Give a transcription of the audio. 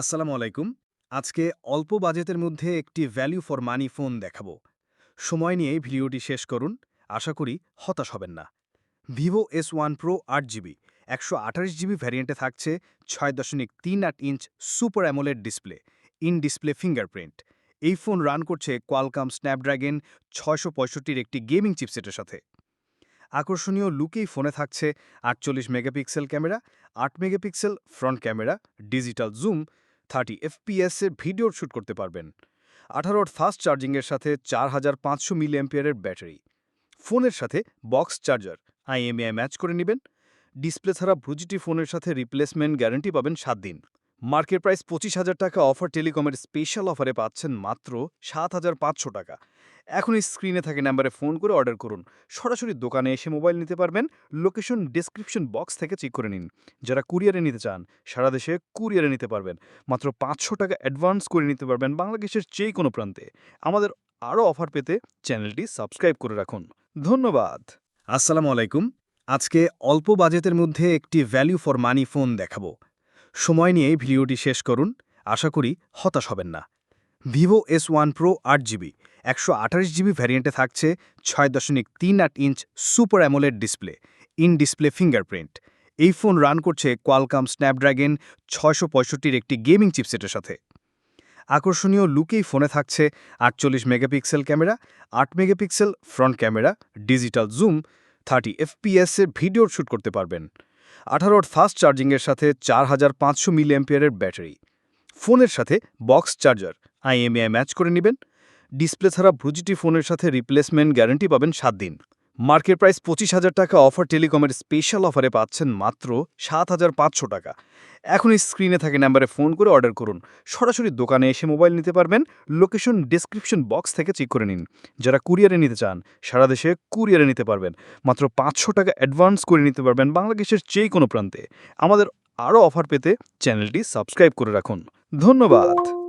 আসসালামু আলাইকুম। আজকে অল্প বাজেটের মধ্যে একটি ভ্যালু ফর মানি ফোন দেখাবো। সময় নিয়ে ভিডিওটি শেষ করুন। আশা করি হতাশ হবেন না। ভিভো এস ওয়ান প্রো আট জিবি একশো আঠাশ জিবি ভ্যারিয়েন্টে থাকছে ছয় দশমিক তিন আট inch super AMOLED display in display fingerprint এই ফোন রান করছে কোয়ালকাম স্ন্যাপড্রাগন ছয়শো পঁয়ষট্টির একটি গেমিং চিপসেটের সাথে। আকর্ষণীয় লুকেই ফোনে থাকছে আটচল্লিশ মেগাপিক্সেল ক্যামেরা, আট megapixel front camera digital zoom thirty এফপিএসের video shoot করতে পারবেন। আঠারোর ফাস্ট চার্জিংয়ের সাথে চার হাজার পাঁচশো মিলি অ্যাম্পিয়ারের ব্যাটারি। ফোনের সাথে বক্স চার্জার আইএমএআই ম্যাচ করে নেবেন। ডিসপ্লে ছাড়া ব্রুজিটি ফোনের সাথে রিপ্লেসমেন্ট গ্যারান্টি পাবেন সাত দিন। মার্কেট প্রাইস পঁচিশ হাজার টাকা, অফার টেলিকমের স্পেশাল অফারে পাচ্ছেন মাত্র সাত হাজার পাঁচশো টাকা। এখনই স্ক্রিনে থাকে নাম্বারে ফোন করে অর্ডার করুন। সরাসরি দোকানে এসে মোবাইল নিতে পারবেন। লোকেশন ডিসক্রিপশন বক্স থেকে চেক করে নিন। যারা কুরিয়ারে নিতে চান, সারা দেশে কুরিয়ারে নিতে পারবেন। মাত্র পাঁচশো টাকা অ্যাডভান্স করে নিতে পারবেন বাংলাদেশের যে কোনো প্রান্তে। আমাদের আরও অফার পেতে চ্যানেলটি সাবস্ক্রাইব করে রাখুন। ধন্যবাদ। আসসালামু আলাইকুম। আজকে অল্প বাজেটের মধ্যে একটি ভ্যালু ফর মানি ফোন দেখাবো। সময় নিয়ে ভিডিওটি শেষ করুন। আশা করি হতাশ হবেন না। ভিভো এস ওয়ান প্রো আট জিবি, একশো আঠাশ জিবি ভ্যারিয়েন্টে থাকছে ছয় দশমিক তিন আট inch super AMOLED display, in display fingerprint. এই ফোন রান করছে কোয়ালকাম স্ন্যাপড্রাগন ছয়শো পঁয়ষট্টির একটি গেমিং চিপসেটের সাথে। আকর্ষণীয় লুকেই ফোনে থাকছে আটচল্লিশ মেগাপিক্সেল ক্যামেরা, আট megapixel front camera digital zoom thirty এফপিএসের video shoot করতে পারবেন। আঠারোর ফাস্ট চার্জিংয়ের সাথে চার হাজার পাঁচশো মিলি ব্যাটারি। ফোনের সাথে বক্স চার্জার আইএমএআই ম্যাচ করে নেবেন। ডিসপ্লে ছাড়া ব্রুজিটি ফোনের সাথে রিপ্লেসমেন্ট গ্যারান্টি পাবেন সাত দিন। মার্কেট প্রাইস পঁচিশ হাজার টাকা। অফার টেলিকমের স্পেশাল অফারে পাচ্ছেন মাত্র সাত হাজার পাঁচশো টাকা। এখনই স্ক্রিনে থাকে নাম্বারে ফোন করে অর্ডার করুন। সরাসরি দোকানে এসে মোবাইল নিতে পারবেন। লোকেশন ডিসক্রিপশন বক্স থেকে চেক করে নিন। যারা কুরিয়ারে নিতে চান, সারা দেশে কুরিয়ারে নিতে পারবেন। মাত্র পাঁচশো টাকা অ্যাডভান্স করে নিতে পারবেন বাংলাদেশের যে কোনো প্রান্তে। আমাদের আরও অফার পেতে চ্যানেলটি সাবস্ক্রাইব করে রাখুন। ধন্যবাদ।